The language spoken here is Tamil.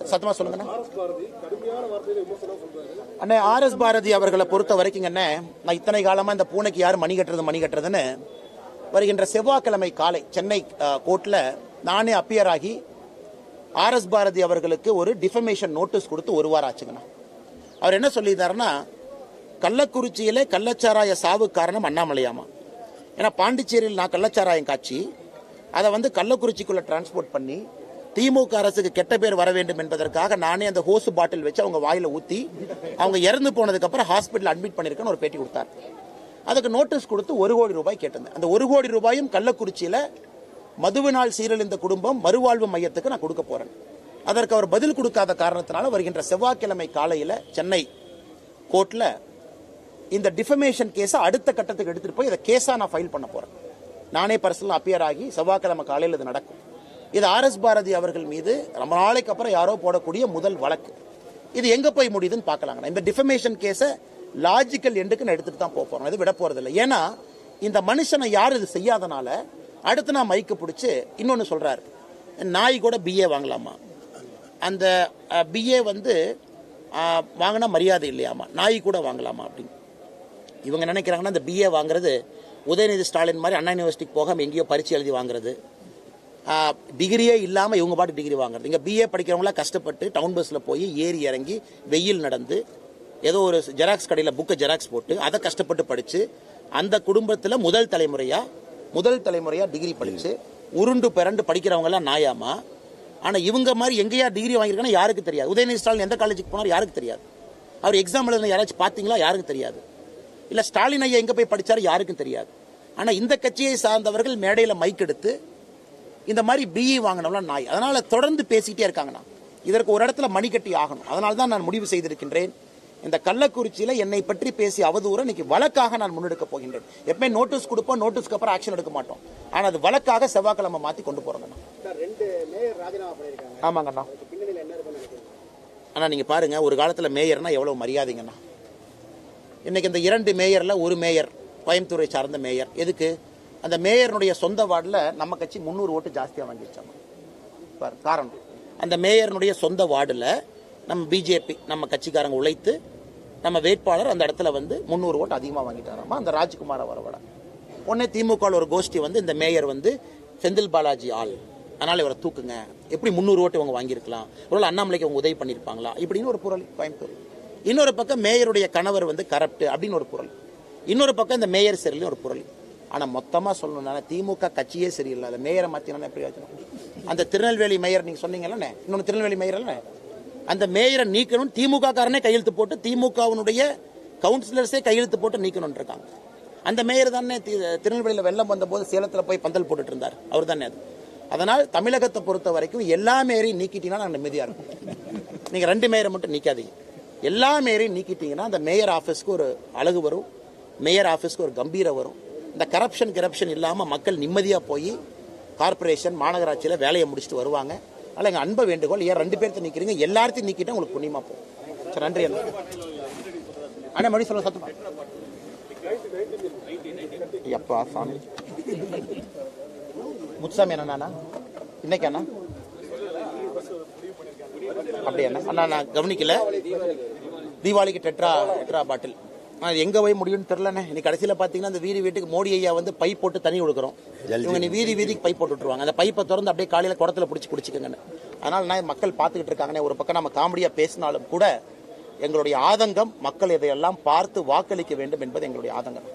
சத்தமா சொல்லுங்க அண்ணே ஆர் எஸ் பாரதி அவர்களை பொறுத்த வரைக்கும் அண்ணே நான் இத்தனை காலமா இந்த பூனைக்கு யார் மணி கட்டுறது மணி கட்டுறதுன்னு வருகின்ற செவ்வாய்க்கிழமை காலை சென்னை கோர்ட்ல நானே அப்பியர் ஆகி ஆர் எஸ் பாரதி அவர்களுக்கு ஒரு டிஃபமேஷன் நோட்டீஸ் கொடுத்து ஒரு வாரம் ஆச்சுங்கண்ணா. அவர் என்ன சொல்லியிருந்தாருன்னா கள்ளக்குறிச்சியிலே கள்ளச்சாராய சாவு காரணம் அண்ணாமலையாமா. ஏன்னா பாண்டிச்சேரியில் நான் கள்ளச்சாராயம் காட்சி அதை வந்து கள்ளக்குறிச்சிக்குள்ள டிரான்ஸ்போர்ட் பண்ணி திமுக அரசுக்கு கெட்ட பேர் வர வேண்டும் என்பதற்காக நானே அந்த ஹோஸ் பாட்டில் வச்சு அவங்க வாயில ஊத்தி அவங்க இறந்து போனதுக்கு அப்புறம் ஹாஸ்பிட்டல் அட்மிட் பண்ணிருக்கேன்னு ஒரு பேட்டி கொடுத்தார். அதுக்கு நோட்டீஸ் கொடுத்து ஒரு கோடி ரூபாய் கேட்டிருந்தேன். அந்த ஒரு கோடி ரூபாயும் கள்ளக்குறிச்சியில மதுவினால் சீரழிந்த குடும்பம் மறுவாழ்வு மையத்துக்கு நான் கொடுக்க போறேன். அதற்கு அவர் பதில் கொடுக்காத காரணத்தினால வருகின்ற செவ்வாய்க்கிழமை காலையில சென்னை கோர்ட்ல இந்த டிஃபமேஷன் கேஸை அடுத்த கட்டத்துக்கு எடுத்துட்டு போய் இதை கேஸா நான் ஃபைல் பண்ண போறேன். நானே பர்சனல் அப்பியர் ஆகி செவ்வாய்க்கிழமை காலையில் இது நடக்கும். இது ஆர் எஸ் பாரதி அவர்கள் மீது ரொம்ப நாளைக்கு அப்புறம் யாரோ போடக்கூடிய முதல் வழக்கு. இது எங்க போய் முடியுதுன்னு பார்க்கலாங்க இந்த டிஃபமேஷன் கேஸை லாஜிக்கல் எண்டுக்கு நான் எடுத்துட்டு தான் போக போகிறோம் இது விட போறது இல்லை ஏன்னா இந்த மனுஷனை யார் இது செய்யாதனால அடுத்து நான் மைக்கு பிடிச்சி இன்னொன்று சொல்றாரு. நாய் கூட பிஏ வாங்கலாமா? அந்த பிஏ வந்து வாங்கினா மரியாதை இல்லையாமா? நாய் கூட வாங்கலாமா அப்படின்னு. இவங்க நினைக்கிறாங்கன்னா இந்த பிஏ வாங்குறது உதயநிதி ஸ்டாலின் மாதிரி அண்ணா யூனிவர்சிட்டிக்கு போகாம எங்கேயோ பரிச்சு எழுதி வாங்குறது. டிகிரியே இல்லாமல் இவங்க பாட்டு டிகிரி வாங்குறது. இங்கே பிஏ படிக்கிறவங்களாம் கஷ்டப்பட்டு டவுன் பஸ்ஸில் போய் ஏறி இறங்கி வெயில் நடந்து ஏதோ ஒரு ஜெராக்ஸ் கடையில் புக்கை ஜெராக்ஸ் போட்டு அதை கஷ்டப்பட்டு படித்து அந்த குடும்பத்தில் முதல் தலைமுறையாக முதல் தலைமுறையாக டிகிரி படித்து உருண்டு பிறண்டு படிக்கிறவங்கலாம் நாயாமா? ஆனால் இவங்க மாதிரி எங்கேயா டிகிரி வாங்கியிருக்காங்கன்னா யாருக்கு தெரியாது. உதயநிதி ஸ்டாலின் எந்த காலேஜுக்கு போனார் யாருக்கு தெரியாது. அவர் எக்ஸாம் எழுதின யாராச்சும் பார்த்தீங்களா? யாருக்கும் தெரியாது. இல்லை ஸ்டாலின் ஐயா எங்கே போய் படிச்சாரு யாருக்கும் தெரியாது. ஆனால் இந்த கட்சியை சார்ந்தவர்கள் மேடையில் மைக் எடுத்து இந்த மாதிரி பிஇ வாங்கினவங்களாம் நாய். அதனால தொடர்ந்து பேசிக்கிட்டே இருக்காங்கண்ணா. இதற்கு ஒரு இடத்துல மணிக்கட்டி ஆகணும். அதனால தான் நான் முடிவு செய்திருக்கின்றேன். இந்த கள்ளக்குறிச்சியில என்னை பற்றி பேசி அவதூற இன்னைக்கு வழக்காக நான் முன்னெடுக்க போகின்றேன். எப்பவுமே நோட்டீஸ் கொடுப்போம் நோட்டீஸ்க்கு அப்புறம் ஆக்ஷன் எடுக்க மாட்டோம். ஆனா அது வழக்காக செவ்வாய்க்கிழமை மாத்தி கொண்டு பண்ணியிருக்காங்க. ஆமாங்கண்ணா. அதுக்கு பின்னணியில் என்ன இருக்குன்னு நினைக்கிறீங்க? ஆனா நீங்க பாருங்க ஒரு காலத்துல மேயர்னா எவ்வளவு மரியாதைங்கண்ணா. இன்னைக்கு இந்த இரண்டு மேயர்ல ஒரு மேயர் கோயம்புத்தூரை சார்ந்த மேயர். எதுக்கு? அந்த மேயர்னுடைய சொந்த வார்டில் நம்ம கட்சி முந்நூறு ஓட்டு ஜாஸ்தியாக வாங்கிடுச்சாங்க பாரு காரணம். அந்த மேயர்னுடைய சொந்த வார்டில் நம்ம பிஜேபி நம்ம கட்சிக்காரங்க உழைத்து நம்ம வேட்பாளர் அந்த இடத்துல வந்து முந்நூறு ஓட்டு அதிகமாக வாங்கிட்டாராமா? அந்த ராஜ்குமார வரவட. உடனே திமுக ஒரு கோஷ்டி வந்து இந்த மேயர் வந்து செந்தில் பாலாஜி ஆள். அதனால் இவரை தூக்குங்க. எப்படி முந்நூறு ஓட்டு இவங்க வாங்கியிருக்கலாம்? ஒருவேளை அண்ணாமலைக்கு அவங்க உதவி பண்ணியிருப்பாங்களா? இப்படின்னு ஒரு பொருள் கோயம்புத்தூர். இன்னொரு பக்கம் மேயருடைய கணவர் வந்து கரப்ட் அப்படின்னு ஒரு பொருள் இன்னொரு பக்கம் இந்த மேயர் சரியில்லை ஒரு புரல் ஆனால் மொத்தமாக சொல்லணும்னா திமுக கட்சியே சரியில்லை. அந்த மேயரை மாத்தினா எப்படி ஆச்சுன்னா? அந்த திருநெல்வேலி மேயர் நீங்கள் சொன்னீங்கல்லண்ணே. இன்னொன்று திருநெல்வேலி மேயர் இல்லை அந்த மேயரை நீக்கணும் திமுக காரனே கையெழுத்து போட்டு திமுகவினுடைய கவுன்சிலர்ஸே கையெழுத்து போட்டு நீக்கணும்னு இருக்காங்க. அந்த மேயர் தானே தி- வெள்ளம் வந்தபோது சேலத்தில் போய் பந்தல் போட்டுட்டு இருந்தார். அவர் தானே அது. அதனால் தமிழகத்தை பொறுத்த வரைக்கும் எல்லா மேயரையும் நீக்கிட்டீங்கன்னா நான் நிம்மதியாக இருக்கும் நீங்கள் ரெண்டு மேயரை மட்டும் நீக்காதீங்க. எல்லா மேயரையும் நீக்கிட்டீங்கன்னா அந்த மேயர் ஆஃபீஸ்க்கு ஒரு அழகு வரும். மேயர் ஆஃபீஸ்க்கு ஒரு கம்பீரம் வரும். இந்த கரப்ஷன் கரப்ஷன் இல்லாமல் மக்கள் நிம்மதியாக போய் கார்ப்பரேஷன் மாநகராட்சியில் வேலையை முடிச்சுட்டு வருவாங்க. அதனால எங்கள் அன்பை வேண்டுகோள் ஏன் ரெண்டு பேர்த்து நிற்கிறீங்க எல்லாத்தையும் நீக்கிட்டா உங்களுக்கு புண்ணியமாக போகும். சார் நன்றி அண்ணா. அண்ணா மணி சொல்ல சத்தமா. எப்பா சாமி. முத்துசாமி அண்ணா. இன்னைக்கு அண்ணா? அப்படியா அண்ணா? அண்ணா நான் கவனிக்கல. தீபாவளிக்கு டெட்ரா டெட்ரா பாட்டில். அது எங்க போய் முடியும்னு தெரியலண்ணே. இன்னைக்கு கடைசியில பாத்தீங்கன்னா அந்த வீதி வீட்டுக்கு மோடி ஐயா வந்து பைப் போட்டு தண்ணி கொடுக்குறோம். இவங்க நீ வீதி வீதிக்கு பைப் போட்டு விட்டுருவாங்க. அந்த பைப்பை திறந்து அப்படியே காலையில குடத்துல பிடிச்சி குடிச்சுக்கங்கன்னு. அதனால நான் மக்கள் பார்த்துக்கிட்டு இருக்காங்கண்ணே. ஒரு பக்கம் நம்ம காமெடியா பேசினாலும் கூட எங்களுடைய ஆதங்கம் மக்கள் இதையெல்லாம் பார்த்து வாக்களிக்க வேண்டும் என்பது எங்களுடைய ஆதங்கம்.